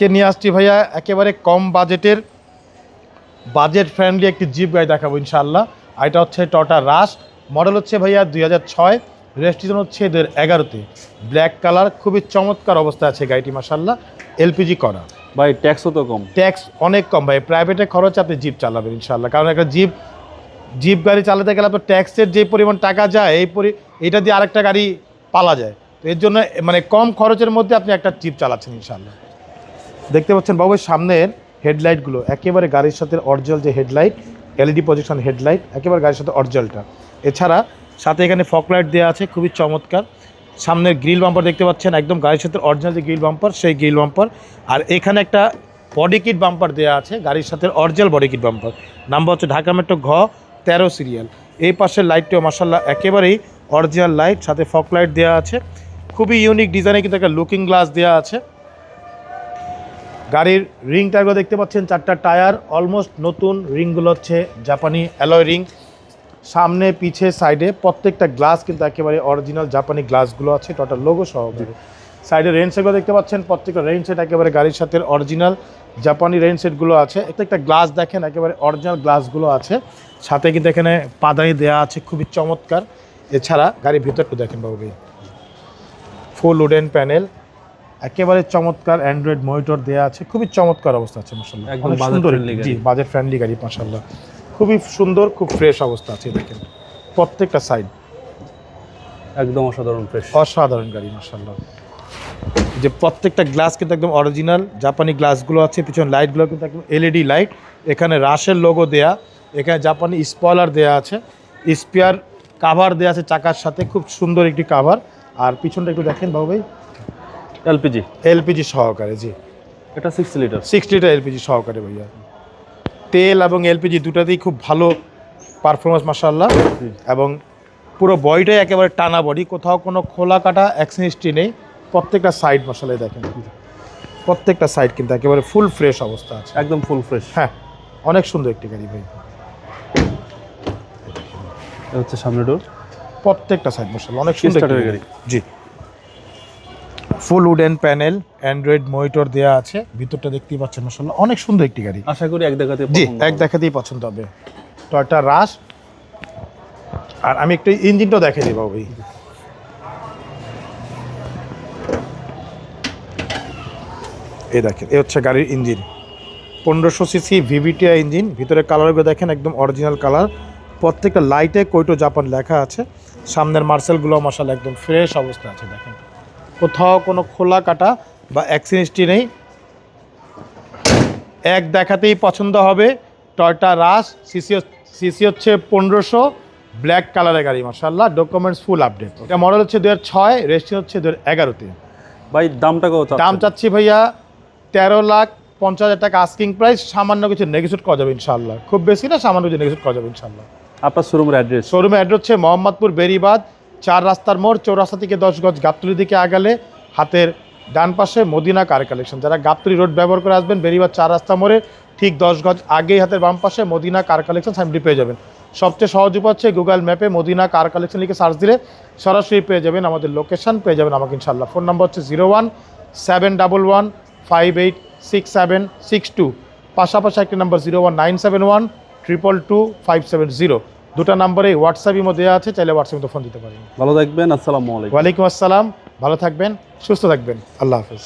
কে নিয়ে আসছি ভাইয়া একেবারে কম বাজেটের বাজেট ফ্রেন্ডলি একটি জিপ গাড়ি দেখাবো ইনশাআল্লাহ। আর এটা হচ্ছে টটা রাস মডেল হচ্ছে ভাইয়া দুই হাজার ছয় রেজিস্ট্রেশন হচ্ছে এদের এগারোতে। ব্ল্যাক কালার খুবই চমৎকার অবস্থা আছে গাড়িটি মাসাল্লাহ এলপিজি করা। ভাই ট্যাক্সও তো কম। ট্যাক্স অনেক কম ভাই প্রাইভেটে খরচ আপনি জিপ চালাবেন ইনশাল্লাহ কারণ একটা জিপ জিপ গাড়ি চালাতে গেলে আপনার ট্যাক্সের যে পরিমাণ টাকা যায় এই পরি এটা দিয়ে আরেকটা গাড়ি পালা যায়। তো এর জন্য মানে কম খরচের মধ্যে আপনি একটা জিপ চালাচ্ছেন ইনশাল্লাহ দেখতে পাচ্ছেন বাবু সামনের হেডলাইটগুলো একেবারে গাড়ির সাথে অরিজিনাল যে হেডলাইট এলইডি প্রজেকশন হেডলাইট একেবারে গাড়ির সাথে অরিজিনালটা। এছাড়া সাথে এখানে ফকলাইট দেওয়া আছে, খুবই চমৎকার। সামনের গ্রিল বাম্পার দেখতে পাচ্ছেন, একদম গাড়ির সাথে অরিজিনাল যে গ্রিল বাম্পার সেই গ্রিল বাম্পার আর এখানে একটা বডি কিট বাম্পার দেওয়া আছে, গাড়ির সাথে original body kit bumper number হচ্ছে ঢাকা মেট্রো ঘ, তেরো সিরিয়াল এই পাশের লাইটটিও মাসাল্লাহ একেবারেই অরিজিনাল লাইট সাথে ফক লাইট দেওয়া আছে। খুবই ইউনিক ডিজাইনে কিন্তু একটা লুকিং গ্লাস দেওয়া আছে। গাড়ির রিং টায়ারগুলো দেখতে পাচ্ছেন, চারটা টায়ার অলমোস্ট নতুন রিংগুলো হচ্ছে জাপানি অ্যালয় রিং সামনে, পিছে সাইডে প্রত্যেকটা গ্লাস কিন্তু একেবারে অরিজিনাল জাপানি গ্লাসগুলো আছে টোটাল লোগো সহকারে সাইডে রেন সেটগুলো দেখতে পাচ্ছেন, প্রত্যেকটা রেন সেট একেবারে গাড়ির সাথে অরিজিনাল জাপানি রেন সেটগুলো আছে। একটা গ্লাস দেখেন, একেবারে অরিজিনাল গ্লাসগুলো আছে। সাথে কিন্তু এখানে পাদানি দেওয়া আছে, খুবই চমৎকার। এছাড়া গাড়ির ভিতরটা দেখেন বাবু ফুল উডেন প্যানেল একেবারে চমৎকার অ্যান্ড্রয়েড মনিটর দেওয়া আছে। খুবই চমৎকার অবস্থা আছে মাসাল্লাহ একদম সুন্দর জি বাজেট ফ্রেন্ডলি গাড়ি মাসাল্লাহ খুবই সুন্দর খুব ফ্রেশ অবস্থা আছে দেখেন। প্রত্যেকটা সাইড একদম অসাধারণ ফ্রেশ অসাধারণ গাড়ি মাসাল্লাহ যে প্রত্যেকটা গ্লাস কিন্তু একদম অরিজিনাল জাপানি গ্লাসগুলো আছে পিছনে লাইটগুলো কিন্তু একদম এলইডি লাইট এখানে রাশের লোগো দেয়া। এখানে জাপানি স্পয়লার দেয়া আছে। স্পিয়ার কাভার দেয়া আছে চাকার সাথে। খুব সুন্দর একটি কাভার আর পিছনটা একটু দেখেন বাবু ভাই। এলপিজি? এলপিজি সহকারে জি। এটা six litre six litre LPG সহকারে ভাইয়া। তেল এবং এলপিজি দুটাতেই খুব ভালো পারফরমেন্স মাসাল্লাহ এবং পুরো বডিটাই একেবারে টানা বডি কোথাও কোনো খোলা কাটা অ্যাক্সিনিস্ট্রি নেই। প্রত্যেকটা সাইড মশালাই দেখেন। প্রত্যেকটা সাইড কিন্তু একেবারে ফুল ফ্রেশ অবস্থা আছে। একদম ফুল ফ্রেশ হ্যাঁ অনেক সুন্দর একটি গাড়ি ভাই এটা হচ্ছে সামনে ডোর প্রত্যেকটা সাইড মশাল অনেক সুন্দর গাড়ি। জি। Full wooden panel Android monitor দেওয়া আছে। ভিতরটা দেখতেই পাচ্ছেন মশাল্লাহ অনেক সুন্দর একটি গাড়ি। আশা করি এক দেখাতে জি এক দেখাতেই পছন্দ হবে। টয়টা রাস। আর আমি একটু ইঞ্জিনটাও দেখে দিই বাবু ভাই এই দেখেন এ হচ্ছে গাড়ির ইঞ্জিন। পনেরোশো সিসি ভিভিটিআই ইঞ্জিন। ভিতরে কালারগুলো দেখেন একদম অরিজিনাল কালার প্রত্যেকটা লাইটে কৈটো জাপান লেখা আছে। সামনের মার্সেলগুলো মশাল একদম ফ্রেশ অবস্থা আছে দেখেন। কোথাও কোনো খোলা কাটা বা অ্যাক্সিডেন্টটি নেই। এক দেখাতেই পছন্দ হবে টয়টা রাস সিসি সিসি হচ্ছে পনেরোশো ব্ল্যাক কালারের গাড়ি মার্শাল্লাহ ডকুমেন্টস ফুল আপডেট এটা মডেল হচ্ছে দু হাজার ছয় রেজিস্ট্রেশন হচ্ছে দু হাজার এগারোতে। ভাই দামটা কত দাম চাচ্ছি ভাইয়া তেরো লাখ পঞ্চাশ হাজার টাকা আস্কিং প্রাইস সামান্য কিছু নেগোসিয়েট করা যাবে ইনশাল্লাহ খুব বেশি না সামান্য কিছু নেগোসিয়েট করা যাবে ইনশাল্লাহ আপনার শোরুমের অ্যাড্রেস শোরুমের অ্যাড্রেস হচ্ছে মোহাম্মদপুর বেরিবাদ চার রাস্তার মোড়, চৌরাস্তা থেকে দশ গজ গাবতলি দিকে আগালে হাতের ডান পাশে মদিনা কার কালেকশন। যারা গাবতলি রোড ব্যবহার করে আসবেন বেরিবার চার রাস্তা মোড়ে ঠিক দশ গজ আগেই হাতের বাম পাশে মদিনা কার কালেকশন সাইনটি পেয়ে যাবেন। সবচেয়ে সহজ উপায় হচ্ছে গুগল ম্যাপে মদিনা কার কালেকশন লিখে সার্চ দিলে সরাসরি পেয়ে যাবেন আমাদের লোকেশন, পেয়ে যাবেন আমাকে ইনশাল্লাহ ফোন নাম্বার হচ্ছে zero one seven double one five eight six seven six two. পাশাপাশি একটি number zero one nine seven one triple two five seven zero. দুটো নাম্বারে হোয়াটসঅ্যাপই মধ্যে দেওয়া আছে চাইলে হোয়াটসঅ্যাপে ফোন দিতে পারেন। ভালো থাকবেন আসসালামু আলাইকুম। ওয়ালাইকুম আসসালাম ভালো থাকবেন সুস্থ থাকবেন আল্লাহ হাফেজ।